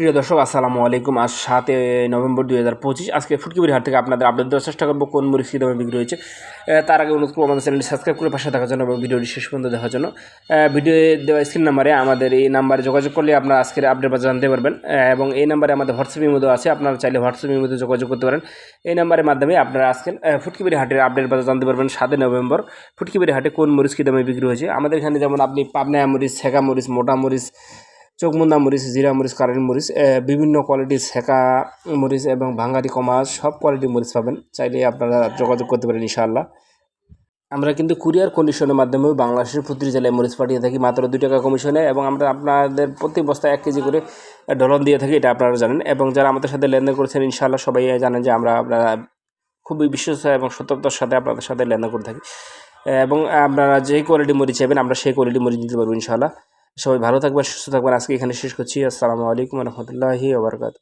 প্রিয় দর্শক আসসালামু আলাইকুম। আজ সাতে নভেম্বর দুই হাজার পঁচিশ। আজকে ফুটকিবির হাট থেকে আপনাদের আপডেট দেওয়ার চেষ্টা করব কোন মরিচ কী দামে বিক্রি হয়েছে। তার আগে অনুরোধ করব আমাদের চ্যানেলটি সাবস্ক্রাইব করে পাশে থাকার জন্য এবং ভিডিওটি শেষ পর্যন্ত দেখার জন্য। ভিডিও দেওয়া স্ক্রিন নাম্বারে আমাদের এই নাম্বারে যোগাযোগ করলে আপনারা আজকের আপডেট বাজার জানতে পারবেন। এবং এই নাম্বারে আমাদের হোয়াটসঅ্যাপের মধ্যে আছে আপনারা চাইলে হোয়াটসঅ্যাপের মধ্যে যোগাযোগ করতে পারেন। এই নাম্বারের মাধ্যমে আপনারা আজকের আহ, ফুটকিবির হাটের আপডেট বাজার জানতে পারবেন। সাতই নভেম্বর ফুটকিবির হাটে কোন মরিচ কী দামে বিক্রি হয়েছে? আমাদের এখানে যেমন আপনি পাবনা মরিচ ছেঁকা মরিচ মোটা মরিচ চোখমুন্দা মরিচ, জিরা মরিচ, কারেন্ট মরিচ বিভিন্ন কোয়ালিটির ছেঁকা মরিচ এবং ভাঙ্গারি কমা, সব কোয়ালিটির মরিচ পাবেন। চাইলে আপনারা যোগাযোগ করতে পারেন ইনশাআল্লাহ। আমরা কিন্তু কুরিয়ার কন্ডিশনের মাধ্যমে বাংলাদেশের প্রতিটি জেলায় মরিচ পাঠিয়ে থাকি মাত্র দুই টাকা কমিশনে এবং আমরা আপনাদের প্রতি বস্তায় এক কেজি করে ডলন দিয়ে থাকি, এটা আপনারা জানেন। এবং যারা আমাদের সাথে লেনদেন করেছেন, ইনশাআল্লাহ সবাই জানেন যে আমরা আপনারা খুবই বিশ্বস্ত এবং সতর্কতার সাথে আপনাদের সাথে লেনদেন করে থাকি। এবং আপনারা যেই কোয়ালিটি মরিচ চাইবেন, আমরা সেই কোয়ালিটি মরিচ দিতে পারব ইনশাআল্লাহ। সবাই ভালো থাকবেন সুস্থ থাকবেন। আজকে এখানে শেষ করছি। আসসালামু আলাইকুম রহমতুল্লাহি ওবরকাত